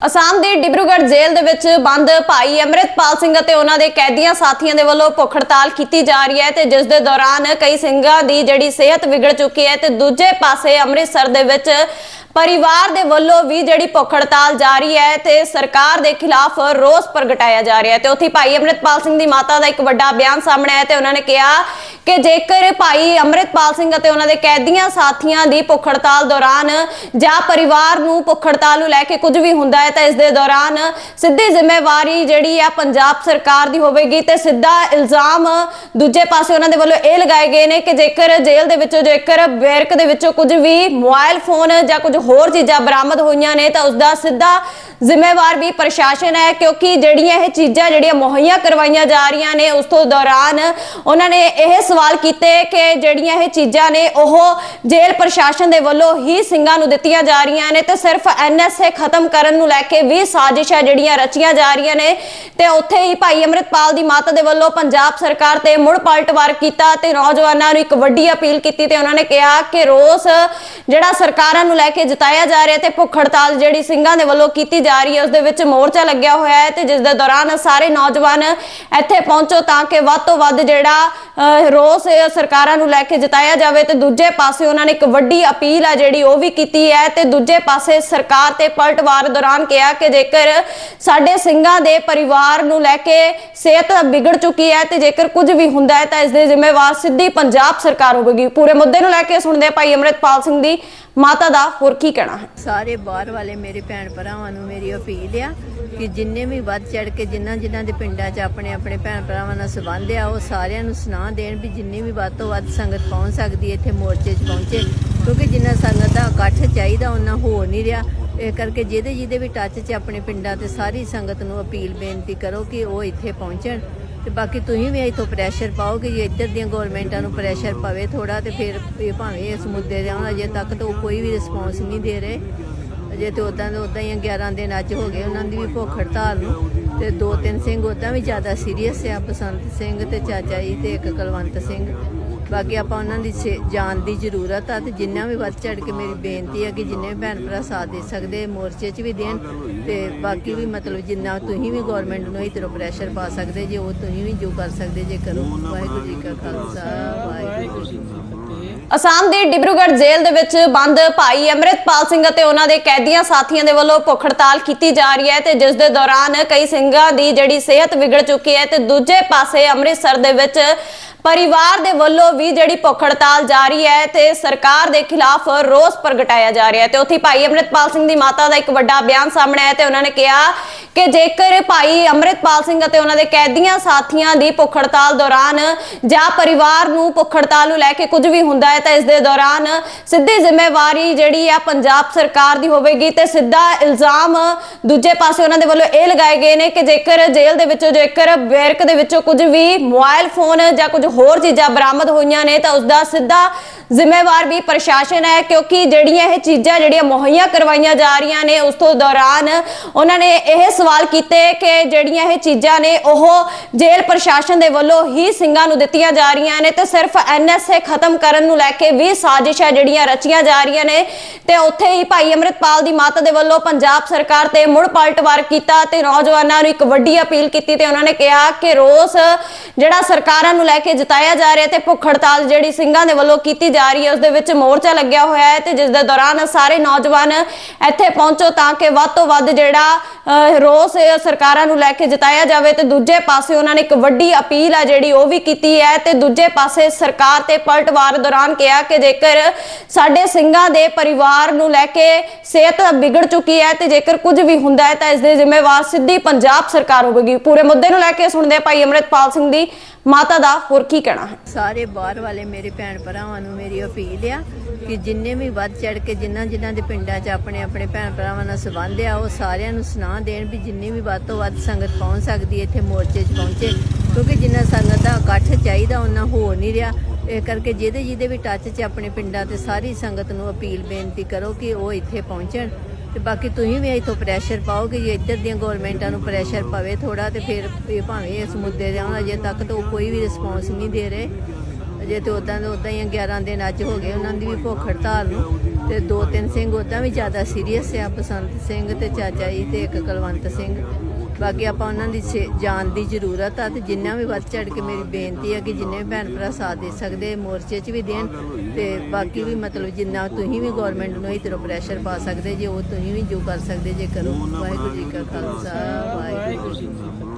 ਅਸਾਮ ਦੀ ਡਿਬਰੂਗੜ੍ਹ ਜੇਲ੍ਹ ਦੇ ਵਿੱਚ ਬੰਦ ਭਾਈ ਅਮਰਿਤਪਾਲ ਸਿੰਘ ਅਤੇ ਉਹਨਾਂ ਦੇ ਕੈਦੀਆਂ ਸਾਥੀਆਂ ਦੇ ਵੱਲੋਂ ਭੁੱਖ ਹੜਤਾਲ ਕੀਤੀ ਜਾ ਰਹੀ ਹੈ ਤੇ ਜਿਸ ਦੇ ਦੌਰਾਨ ਕਈ ਸਿੰਘਾਂ ਦੀ ਜਿਹੜੀ ਸਿਹਤ ਵਿਗੜ ਚੁੱਕੀ ਹੈ ਤੇ ਦੂਜੇ ਪਾਸੇ ਅੰਮ੍ਰਿਤਸਰ ਦੇ ਵਿੱਚ ਪਰਿਵਾਰ ਦੇ ਵੱਲੋਂ ਵੀ ਜਿਹੜੀ ਭੁੱਖ ਹੜਤਾਲ ਜਾਰੀ ਹੈ ਤੇ ਸਰਕਾਰ ਦੇ ਖਿਲਾਫ ਰੋਸ ਪ੍ਰਗਟਾਇਆ ਜਾ ਰਿਹਾ ਹੈ ਤੇ ਉੱਥੇ ਭਾਈ ਅਮਰਿਤਪਾਲ ਸਿੰਘ ਦੀ ਮਾਤਾ ਦਾ ਇੱਕ ਵੱਡਾ ਬਿਆਨ ਸਾਹਮਣੇ ਆਇਆ ਤੇ ਉਹਨਾਂ ਨੇ ਕਿਹਾ ਕਿ ਜੇਕਰ ਭਾਈ ਅਮਰਿਤਪਾਲ ਸਿੰਘ ਅਤੇ ਉਹਨਾਂ ਦੇ ਕੈਦੀਆਂ ਸਾਥੀਆਂ ਦੀ ਭੁੱਖ ਹੜਤਾਲ ਦੌਰਾਨ ਜਾਂ ਪਰਿਵਾਰ ਨੂੰ ਭੁੱਖ ਹੜਤਾਲ ਨੂੰ ਲੈ ਕੇ ਕੁਝ ਵੀ ਹੁੰਦਾ ਹੈ ਤਾਂ ਇਸ ਦੇ ਦੌਰਾਨ ਸਿੱਧੀ ਜ਼ਿੰਮੇਵਾਰੀ ਜਿਹੜੀ ਆ ਪੰਜਾਬ ਸਰਕਾਰ ਦੀ ਹੋਵੇਗੀ ਤੇ ਸਿੱਧਾ ਇਲਜ਼ਾਮ ਦੂਜੇ ਪਾਸੇ ਉਹਨਾਂ ਦੇ ਵੱਲੋਂ ਇਹ ਲਗਾਏ ਗਏ ਨੇ ਕਿ ਜੇਕਰ ਜੇਲ੍ਹ ਦੇ ਵਿੱਚੋਂ, ਜੇਕਰ ਬੈਰਕ ਦੇ ਵਿੱਚੋਂ ਕੁਝ ਵੀ ਮੋਬਾਈਲ ਫੋਨ ਜਾਂ ਕੁਝ ਹੋਰ ਚੀਜ਼ਾਂ ਬਰਾਮਦ ਹੋਈਆਂ ਨੇ ਤਾਂ ਉਸ ਦਾ ਸਿੱਧਾ ਜ਼ਿੰਮੇਵਾਰ ਵੀ ਪ੍ਰਸ਼ਾਸਨ ਹੈ, ਕਿਉਂਕਿ ਜਿਹੜੀਆਂ ਇਹ ਚੀਜ਼ਾਂ, ਜਿਹੜੀਆਂ ਮੁਹੱਈਆ ਕਰਵਾਈਆਂ ਜਾ ਰਹੀਆਂ ਨੇ ਉਸ ਤੋਂ ਦੌਰਾਨ ਉਹਨਾਂ ਨੇ ਇਹ ਸਵਾਲ ਕੀਤੇ ਕਿ ਜਿਹੜੀਆਂ ਇਹ ਚੀਜ਼ਾਂ ਨੇ, ਉਹ ਜੇਲ੍ਹ ਪ੍ਰਸ਼ਾਸਨ ਦੇ ਵੱਲੋਂ ਹੀ ਸਿੰਘਾਂ ਨੂੰ ਦਿੱਤੀਆਂ ਜਾ ਰਹੀਆਂ ਨੇ ਤੇ ਸਿਰਫ ਐਨਐਸਏ ਖਤਮ ਕਰਨ ਨੂੰ ਲੈ ਕੇ ਵੀ ਸਾਜ਼ਿਸ਼ਾਂ ਜਿਹੜੀਆਂ ਰਚੀਆਂ ਜਾ ਰਹੀਆਂ ਨੇ। ਤੇ ਉੱਥੇ ਹੀ ਭਾਈ ਅਮਰਿਤਪਾਲ ਦੀ ਮਾਤਾ ਦੇ ਵੱਲੋਂ ਪੰਜਾਬ ਸਰਕਾਰ ਤੇ ਮੁੜ ਪਲਟਵਾਰ ਕੀਤਾ ਤੇ ਨੌਜਵਾਨਾਂ ਨੂੰ ਇੱਕ ਵੱਡੀ ਅਪੀਲ ਕੀਤੀ ਤੇ ਉਹਨਾਂ ਨੇ ਕਿਹਾ ਕਿ ਰੋਸ ਜਿਹੜਾ ਸਰਕਾਰਾਂ ਨੂੰ ਲੈ ਕੇ ਜਤਾਇਆ ਜਾ ਰਿਹਾ ਤੇ ਭੁੱਖ ਹੜਤਾਲ ਜਿਹੜੀ ਸਿੰਘਾਂ ਦੇ ਵੱਲੋਂ ਕੀਤੀ ਜਾ ਰਹੀ ਹੈ, ਉਸ ਦੇ ਵਿੱਚ ਮੋਰਚਾ ਲੱਗਿਆ ਹੋਇਆ ਹੈ ਤੇ ਜਿਸ ਦੇ ਦੌਰਾਨ ਸਾਰੇ ਨੌਜਵਾਨ ਇੱਥੇ ਪਹੁੰਚੋ ਤਾਂ ਕਿ ਵੱਧ ਤੋਂ ਵੱਧ ਜਿਹੜਾ ਰੋਸ ਸਰਕਾਰਾਂ ਨੂੰ ਲੈ ਕੇ ਜਤਾਇਆ ਜਾਵੇ ਤੇ ਦੂਜੇ ਪਾਸੇ ਉਹਨਾਂ ਨੇ ਇੱਕ ਵੱਡੀ ਅਪੀਲ ਆ ਜਿਹੜੀ ਉਹ ਵੀ ਕੀਤੀ ਹੈ ਤੇ ਦੂਜੇ ਪਾਸੇ ਸਰਕਾਰ ਤੇ ਪਲਟਵਾਰ ਦੌਰਾਨ ਕਿਹਾ ਕਿ ਜੇਕਰ ਸਾਡੇ ਸਿੰਘਾਂ ਦੇ ਪਰਿਵਾਰ ਨੂੰ ਲੈ ਕੇ ਸਿਹਤ ਵਿਗੜ ਚੁੱਕੀ ਹੈ ਤੇ ਜੇਕਰ ਕੁਝ ਵੀ ਹੁੰਦਾ ਹੈ ਤਾਂ ਇਸ ਦੇ ਜ਼ਿੰਮੇਵਾਰ ਸਿੱਧੀ ਪੰਜਾਬ ਸਰਕਾਰ ਹੋਵੇਗੀ। ਪੂਰੇ ਮੁੱਦੇ ਨੂੰ ਲੈ ਕੇ ਸੁਣਦੇ ਭਾਈ ਅਮਰਿਤਪਾਲ ਸਿੰਘ ਦੀ। ਮਾਤਾ ਦਾ ਹੋਰ ਕੀ ਕਹਿਣਾ ਹੈ? ਸਾਰੇ ਬਾਹਰ ਵਾਲੇ, ਮੇਰੇ ਭੈਣ ਭਰਾਵਾਂ ਨੂੰ ਮੇਰੀ ਅਪੀਲ ਆ ਕਿ ਜਿੰਨੇ ਵੀ ਵੱਧ ਚੜ ਕੇ ਜਿਨ੍ਹਾਂ ਜਿਨ੍ਹਾਂ ਦੇ ਪਿੰਡਾਂ 'ਚ ਆਪਣੇ ਆਪਣੇ ਭੈਣ ਭਰਾਵਾਂ ਨਾਲ ਸੰਬੰਧ ਆ, ਉਹ ਸਾਰਿਆਂ ਨੂੰ ਸੁਣਾ ਦੇਣ ਵੀ ਜਿੰਨੀ ਵੀ ਵੱਧ ਤੋਂ ਵੱਧ ਸੰਗਤ ਪਹੁੰਚ ਸਕਦੀ ਹੈ, ਇੱਥੇ ਮੋਰਚੇ 'ਚ ਪਹੁੰਚੇ। ਕਿਉਂਕਿ ਜਿੰਨਾ ਸੰਗਤ ਦਾ ਇਕੱਠ ਚਾਹੀਦਾ ਉਹਨਾਂ ਹੋ ਨਹੀਂ ਰਿਹਾ। ਇਹ ਕਰਕੇ ਜਿਹਦੇ ਜਿਹਦੇ ਵੀ ਟੱਚ 'ਚ ਆਪਣੇ ਪਿੰਡਾਂ ਤੇ ਸਾਰੀ ਸੰਗਤ ਨੂੰ ਅਪੀਲ, ਬੇਨਤੀ ਕਰੋ ਕਿ ਉਹ ਇੱਥੇ ਪਹੁੰਚਣ। ਤੇ ਬਾਕੀ ਤੁਸੀਂ ਵੀ ਇੱਥੋਂ ਪ੍ਰੈਸ਼ਰ ਪਾਓ ਕਿ ਜੇ ਇੱਧਰ ਦੀਆਂ ਗਵਰਨਮੈਂਟਾਂ ਨੂੰ ਪ੍ਰੈਸ਼ਰ ਪਵੇ ਥੋੜਾ ਤੇ ਫਿਰ ਇਹ ਭਾਵੇਂ ਇਸ ਮੁੱਦੇ ਦੇ ਆਉਣ, ਅਜੇ ਤੱਕ ਤਾਂ ਉਹ ਕੋਈ ਵੀ ਰਿਸਪੌਂਸ ਨਹੀਂ ਦੇ ਰਹੇ। ਜੇ ਤੇ ਉਦਾਂ ਦੇ ਉਦਾਂ ਹੀ 11 ਦਿਨ ਅੱਜ ਹੋ ਗਏ, ਉਹਨਾਂ ਦੀ ਵੀ ਭੁੱਖ ਹੜਤਾਲ ਨੂੰ। ਤੇ ਦੋ ਤਿੰਨ ਸਿੰਘ ਉਦਾਂ ਵੀ ਜ਼ਿਆਦਾ ਸੀਰੀਅਸ ਆ, ਬਸੰਤ ਸਿੰਘ ਤੇ ਚਾਚਾ ਜੀ ਤੇ ਇੱਕ ਕੁਲਵੰਤ ਸਿੰਘ। ਬਾਕੀ ਆਪਾਂ ਉਹਨਾਂ ਦੀ ਸੇ- ਜਾਨ ਦੀ ਜ਼ਰੂਰਤ ਆ ਤੇ ਜਿੰਨਾ ਵੀ ਵੱਧ ਚੜ ਕੇ ਮੇਰੀ ਬੇਨਤੀ ਹੈ ਕਿ ਜਿੰਨੇ ਵੀ ਭੈਣ ਭਰਾ ਸਾਥ ਦੇ ਸਕਦੇ, ਮੋਰਚੇ 'ਚ ਵੀ ਦੇਣ। ਤੇ ਬਾਕੀ ਵੀ ਮਤਲਬ ਜਿੰਨਾ ਤੁਸੀਂ ਵੀ ਗਵਰਨਮੈਂਟ ਨੂੰ ਇਧਰੋਂ ਪ੍ਰੈਸ਼ਰ ਪਾ ਸਕਦੇ, ਜੇ ਉਹ ਤੁਸੀਂ ਵੀ ਜੋ ਕਰ ਸਕਦੇ, ਜੇ ਕਰੋ। ਵਾਹਿਗੁਰੂ ਜੀ ਕਾ ਖਾਲਸਾ, ਵਾਹਿਗੁਰੂ ਜੀ ਕੀ ਫਤਿਹ। ਅਸਾਮ ਦੀ ਡਿਬਰੂਗੜ੍ਹ ਜੇਲ੍ਹ ਦੇ ਵਿੱਚ ਬੰਦ ਭਾਈ ਅਮਰਿਤਪਾਲ ਸਿੰਘ ਅਤੇ ਉਹਨਾਂ ਦੇ ਕੈਦੀਆਂ ਸਾਥੀਆਂ ਦੇ ਵੱਲੋਂ ਭੁੱਖ ਹੜਤਾਲ ਕੀਤੀ ਜਾ ਰਹੀ ਹੈ ਤੇ ਜਿਸ ਦੇ ਦੌਰਾਨ ਕਈ ਸਿੰਘਾਂ ਦੀ ਜਿਹੜੀ ਸਿਹਤ ਵਿਗੜ ਚੁੱਕੀ ਹੈ ਤੇ ਦੂਜੇ ਪਾਸੇ ਅੰਮ੍ਰਿਤਸਰ ਦੇ ਵਿੱਚ ਪਰਿਵਾਰ ਦੇ ਵੱਲੋਂ ਵੀ ਜਿਹੜੀ ਭੁੱਖ ਹੜਤਾਲ ਜਾਰੀ ਹੈ ਤੇ ਸਰਕਾਰ ਦੇ ਖਿਲਾਫ ਰੋਸ ਪ੍ਰਗਟਾਇਆ ਜਾ ਰਿਹਾ ਹੈ ਤੇ ਉੱਥੇ ਭਾਈ ਅਮਰਿਤਪਾਲ ਸਿੰਘ ਦੀ ਮਾਤਾ ਦਾ ਇੱਕ ਵੱਡਾ ਬਿਆਨ ਸਾਹਮਣੇ ਆਇਆ ਤੇ ਉਹਨਾਂ ਨੇ ਕਿਹਾ ਕਿ ਜੇਕਰ ਭਾਈ ਅਮਰਿਤਪਾਲ ਸਿੰਘ ਅਤੇ ਉਹਨਾਂ ਦੇ ਕੈਦੀਆਂ ਸਾਥੀਆਂ ਦੀ ਭੁੱਖ ਹੜਤਾਲ ਦੌਰਾਨ ਜਾਂ ਪਰਿਵਾਰ ਨੂੰ ਭੁੱਖ ਹੜਤਾਲ ਨੂੰ ਲੈ ਕੇ ਕੁਝ ਵੀ ਹੁੰਦਾ ਹੈ ਤਾਂ ਇਸ ਦੇ ਦੌਰਾਨ ਸਿੱਧੀ ਜ਼ਿੰਮੇਵਾਰੀ ਜਿਹੜੀ ਆ ਪੰਜਾਬ ਸਰਕਾਰ ਦੀ ਹੋਵੇਗੀ ਤੇ ਸਿੱਧਾ ਇਲਜ਼ਾਮ ਦੂਜੇ ਪਾਸੇ ਉਹਨਾਂ ਦੇ ਵੱਲੋਂ ਇਹ ਲਗਾਏ ਗਏ ਨੇ ਕਿ ਜੇਕਰ ਜੇਲ੍ਹ ਦੇ ਵਿੱਚੋਂ, ਜੇਕਰ ਬੈਰਕ ਦੇ ਵਿੱਚੋਂ ਕੁਝ ਵੀ ਮੋਬਾਈਲ ਫੋਨ ਜਾਂ ਕੁਝ ਹੋਰ ਚੀਜ਼ਾਂ ਬਰਾਮਦ ਹੋਈਆਂ ਨੇ ਤਾਂ ਉਸ ਦਾ ਸਿੱਧਾ ਜ਼ਿੰਮੇਵਾਰ ਵੀ ਪ੍ਰਸ਼ਾਸਨ ਹੈ, ਕਿਉਂਕਿ ਜਿਹੜੀਆਂ ਇਹ ਚੀਜ਼ਾਂ, ਜਿਹੜੀਆਂ ਮੁਹੱਈਆ ਕਰਵਾਈਆਂ ਜਾ ਰਹੀਆਂ ਨੇ, ਉਸ ਤੋਂ ਦੌਰਾਨ ਉਹਨਾਂ ਨੇ ਇਹ ਸਵਾਲ ਕੀਤੇ ਕਿ ਜਿਹੜੀਆਂ ਇਹ ਚੀਜ਼ਾਂ ਨੇ, ਉਹ ਜੇਲ੍ਹ ਪ੍ਰਸ਼ਾਸਨ ਦੇ ਵੱਲੋਂ ਹੀ ਸਿੰਘਾਂ ਨੂੰ ਦਿੱਤੀਆਂ ਜਾ ਰਹੀਆਂ ਨੇ ਤੇ ਸਿਰਫ ਐਨਐਸਏ ਖਤਮ ਕਰਨ ਨੂੰ ਲੈ ਕੇ ਵੀ ਸਾਜ਼ਿਸ਼ਾਂ ਜਿਹੜੀਆਂ ਰਚੀਆਂ ਜਾ ਰਹੀਆਂ ਨੇ। ਤੇ ਉੱਥੇ ਹੀ ਭਾਈ ਅਮਰਿਤਪਾਲ ਦੀ ਮਾਤਾ ਦੇ ਵੱਲੋਂ ਪੰਜਾਬ ਸਰਕਾਰ ਤੇ ਮੁੜ ਪਲਟਵਾਰ ਕੀਤਾ ਤੇ ਨੌਜਵਾਨਾਂ ਨੂੰ ਇੱਕ ਵੱਡੀ ਅਪੀਲ ਕੀਤੀ ਤੇ ਉਹਨਾਂ ਨੇ ਕਿਹਾ ਕਿ ਰੋਸ ਜਿਹੜਾ ਸਰਕਾਰਾਂ ਨੂੰ ਲੈ ਕੇ ਜਤਾਇਆ ਜਾ ਰਿਹਾ ਤੇ ਭੁੱਖ ਹੜਤਾਲ ਜਿਹੜੀ ਸਿੰਘਾਂ ਦੇ ਵੱਲੋਂ ਕੀਤੀ ਜਾ ਰਹੀ ਹੈ, ਉਸ ਦੇ ਵਿੱਚ ਮੋਰਚਾ ਲੱਗਿਆ ਹੋਇਆ ਹੈ ਤੇ ਜਿਸ ਦੇ ਦੌਰਾਨ ਸਾਰੇ ਨੌਜਵਾਨ ਇੱਥੇ ਪਹੁੰਚੋ ਤਾਂ ਕਿ ਵੱਧ ਤੋਂ ਵੱਧ ਜਿਹੜਾ ਰੋਸ ਸਰਕਾਰਾਂ ਨੂੰ ਲੈ ਕੇ ਜਤਾਇਆ ਜਾਵੇ ਤੇ ਦੂਜੇ ਪਾਸੇ ਉਹਨਾਂ ਨੇ ਇੱਕ ਵੱਡੀ ਅਪੀਲ ਆ ਜਿਹੜੀ ਉਹ ਵੀ ਕੀਤੀ ਹੈ ਤੇ ਦੂਜੇ ਪਾਸੇ ਸਰਕਾਰ ਤੇ ਪਲਟਵਾਰ ਦੌਰਾਨ ਕਿਹਾ ਕਿ ਜੇਕਰ ਸਾਡੇ ਸਿੰਘਾਂ ਦੇ ਪਰਿਵਾਰ ਨੂੰ ਲੈ ਕੇ ਸਿਹਤ ਵਿਗੜ ਚੁੱਕੀ ਹੈ ਤੇ ਜੇਕਰ ਕੁਝ ਵੀ ਹੁੰਦਾ ਹੈ ਤਾਂ ਇਸ ਦੇ ਜ਼ਿੰਮੇਵਾਰ ਸਿੱਧੀ ਪੰਜਾਬ ਸਰਕਾਰ ਹੋਵੇਗੀ। ਪੂਰੇ ਮੁੱਦੇ ਨੂੰ ਲੈ ਕੇ ਸੁਣਦੇ ਹਾਂ ਭਾਈ ਅਮਰਿਤਪਾਲ ਸਿੰਘ ਦੀ ਮਾਤਾ ਦਾ ਹੋਰ ਕੀ ਕਹਿਣਾ ਹੈ? ਸਾਰੇ ਬਾਹਰ ਵਾਲੇ ਮੇਰੇ ਭੈਣ ਭਰਾਵਾਂ ਨੂੰ ਮੇਰੀ ਅਪੀਲ ਆ ਕਿ ਜਿੰਨੇ ਵੀ ਵੱਧ ਚੜ ਕੇ ਜਿਨ੍ਹਾਂ ਜਿਨ੍ਹਾਂ ਦੇ ਪਿੰਡਾਂ 'ਚ ਆਪਣੇ ਆਪਣੇ ਭੈਣ ਭਰਾਵਾਂ ਨਾਲ ਸੰਬੰਧ ਆ, ਉਹ ਸਾਰਿਆਂ ਨੂੰ ਸੁਣਾ ਦੇਣ ਵੀ ਜਿੰਨੀ ਵੀ ਵੱਧ ਤੋਂ ਵੱਧ ਸੰਗਤ ਪਹੁੰਚ ਸਕਦੀ ਇੱਥੇ ਮੋਰਚੇ 'ਚ ਪਹੁੰਚੇ। ਕਿਉਂਕਿ ਜਿੰਨਾ ਸੰਗਤ ਦਾ ਇਕੱਠ ਚਾਹੀਦਾ ਉਹਨਾਂ ਹੋ ਨਹੀਂ ਰਿਹਾ। ਇਹ ਕਰਕੇ ਜਿਹਦੇ ਜਿਹਦੇ ਵੀ ਟੱਚ 'ਚ ਆਪਣੇ ਪਿੰਡਾਂ ਤੇ ਸਾਰੀ ਸੰਗਤ ਨੂੰ ਅਪੀਲ ਬੇਨਤੀ ਕਰੋ ਕਿ ਉਹ ਇੱਥੇ ਪਹੁੰਚਣ। ਤੇ ਬਾਕੀ ਤੁਸੀਂ ਵੀ ਇੱਥੋਂ ਪ੍ਰੈਸ਼ਰ ਪਾਓ ਕਿ ਜੇ ਇੱਧਰ ਦੀਆਂ ਗਵਰਨਮੈਂਟਾਂ ਨੂੰ ਪ੍ਰੈਸ਼ਰ ਪਵੇ ਥੋੜਾ ਤੇ ਫਿਰ ਇਹ ਭਾਵੇਂ ਇਸ ਮੁੱਦੇ ਦੇ ਹੁਣ ਅਜੇ ਤੱਕ ਤਾਂ ਉਹ ਕੋਈ ਵੀ ਰਿਸਪੌਂਸ ਨਹੀਂ ਦੇ ਰਹੇ। ਅਜੇ ਤੇ ਉਦਾਂ ਦੇ ਉਦਾਂ ਹੀ 11 ਦਿਨ ਅੱਜ ਹੋ ਗਏ ਉਹਨਾਂ ਦੀ ਵੀ ਭੁੱਖ ਹੜਤਾਲ ਨੂੰ ਤੇ ਦੋ ਤਿੰਨ ਸਿੰਘ ਉਦਾਂ ਵੀ ਜ਼ਿਆਦਾ ਸੀਰੀਅਸ ਆ, ਬਸੰਤ ਸਿੰਘ ਤੇ ਚਾਚਾ ਜੀ ਤੇ ਇੱਕ ਕੁਲਵੰਤ ਸਿੰਘ। ਬਾਕੀ ਆਪਾਂ ਉਹਨਾਂ ਦੀ ਸੇ- ਜਾਨ ਦੀ ਜ਼ਰੂਰਤ ਆ ਤੇ ਜਿੰਨਾ ਵੀ ਵੱਧ ਚੜ ਕੇ ਮੇਰੀ ਬੇਨਤੀ ਹੈ ਕਿ ਜਿੰਨੇ ਵੀ ਭੈਣ ਭਰਾ ਸਾਥ ਦੇ ਸਕਦੇ, ਮੋਰਚੇ 'ਚ ਵੀ ਦੇਣ ਤੇ ਬਾਕੀ ਵੀ ਮਤਲਬ ਜਿੰਨਾ ਤੁਸੀਂ ਵੀ ਗਵਰਨਮੈਂਟ ਨੂੰ ਹੀ ਤਰ੍ਹਾਂ ਪ੍ਰੈਸ਼ਰ ਪਾ ਸਕਦੇ, ਜੇ ਉਹ ਤੁਸੀਂ ਵੀ ਜੋ ਕਰ ਸਕਦੇ, ਜੇ ਕਰੋ। ਵਾਹਿਗੁਰੂ ਜੀ ਕਾ ਖਾਲਸਾ, ਵਾਹਿਗੁਰੂ ਜੀ ਕੀ ਫਤਿਹ।